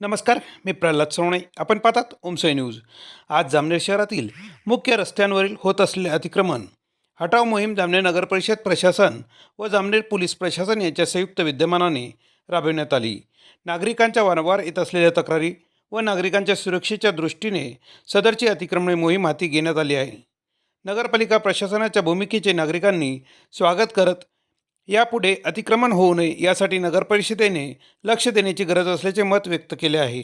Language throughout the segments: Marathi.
नमस्कार मी प्रल्हाद सोवणे आपण पाहतात ओमसोय न्यूज. आज जामनेर शहरातील मुख्य रस्त्यांवरील होत असलेले अतिक्रमण हटाव मोहीम जामनेर नगर परिषद प्रशासन व जामनेर पोलीस प्रशासन यांच्या संयुक्त विद्यमानाने राबविण्यात आली. नागरिकांच्या वारंवार येत असलेल्या तक्रारी व नागरिकांच्या सुरक्षेच्या दृष्टीने सदरची अतिक्रमणे मोहीम हाती घेण्यात आली आहे. नगरपालिका प्रशासनाच्या भूमिकेचे नागरिकांनी स्वागत करत यापुढे अतिक्रमण होऊ नये यासाठी नगरपरिषदेने लक्ष देण्याची गरज असल्याचे मत व्यक्त केले आहे.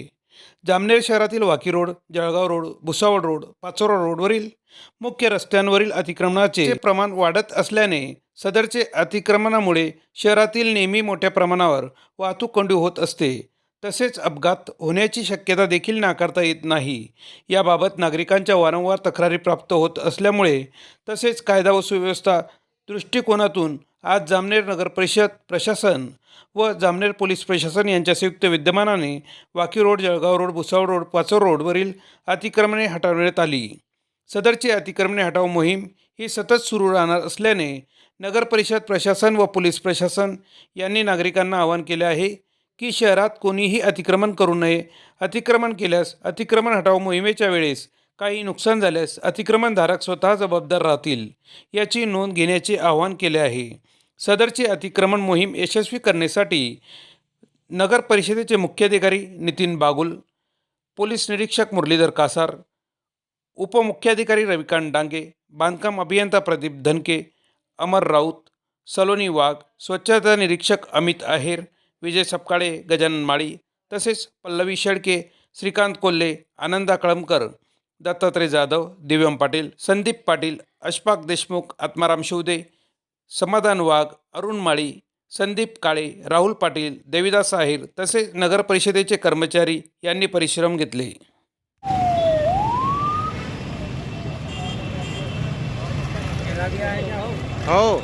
जामनेर शहरातील Waki road Jalgaon road Bhusawal road Pachora रोडवरील मुख्य रस्त्यांवरील अतिक्रमणाचे प्रमाण वाढत असल्याने सदरचे अतिक्रमणामुळे शहरातील नेहमी मोठ्या प्रमाणावर वाहतूक कोंडी होत असते. तसेच अपघात होण्याची शक्यता देखील नाकारता येत नाही. याबाबत नागरिकांच्या वारंवार तक्रारी प्राप्त होत असल्यामुळे तसेच कायदा व सुव्यवस्था दृष्टिकोनातून आज जामनेर नगर परिषद प्रशासन व जामनेर पोलीस प्रशासन यांच्या संयुक्त विद्यमानाने Waki road Jalgaon road Bhusawal road Pachora रोडवरील अतिक्रमणे हटवण्यात आली. सदरची अतिक्रमणे हटाव मोहीम ही सतत सुरू राहणार असल्याने नगर परिषद प्रशासन व पोलीस प्रशासन यांनी नागरिकांना आवाहन केले आहे की शहरात कोणीही अतिक्रमण करू नये. अतिक्रमण केल्यास अतिक्रमण हटाव मोहिमेच्या वेळेस काही नुकसान झाल्यास अतिक्रमणधारक स्वतः जबाबदार राहतील याची नोंद घेण्याचे आवाहन केले आहे. सदरची अतिक्रमण मोहीम यशस्वी करण्यासाठी नगर परिषदेचे मुख्याधिकारी नितीन बागुल पोलीस निरीक्षक मुरलीधर कासार उपमुख्याधिकारी रविकांत डांगे बांधकाम अभियंता प्रदीप धनके अमर राऊत सलोनी वाघ स्वच्छता निरीक्षक अमित आहेर विजय सपकाळे गजानन माळी तसेच पल्लवी शेळके श्रीकांत कोल्हे आनंदा कळमकर दत्तात्रय जाधव दिव्यम पाटील संदीप पाटील अशफाक देशमुख आत्माराम शिवदे समाधान वाघ अरुण माळी संदीप काळे राहुल पाटील देविदास आहेर तसेच नगरपरिषदेचे कर्मचारी यांनी परिश्रम घेतले. हो.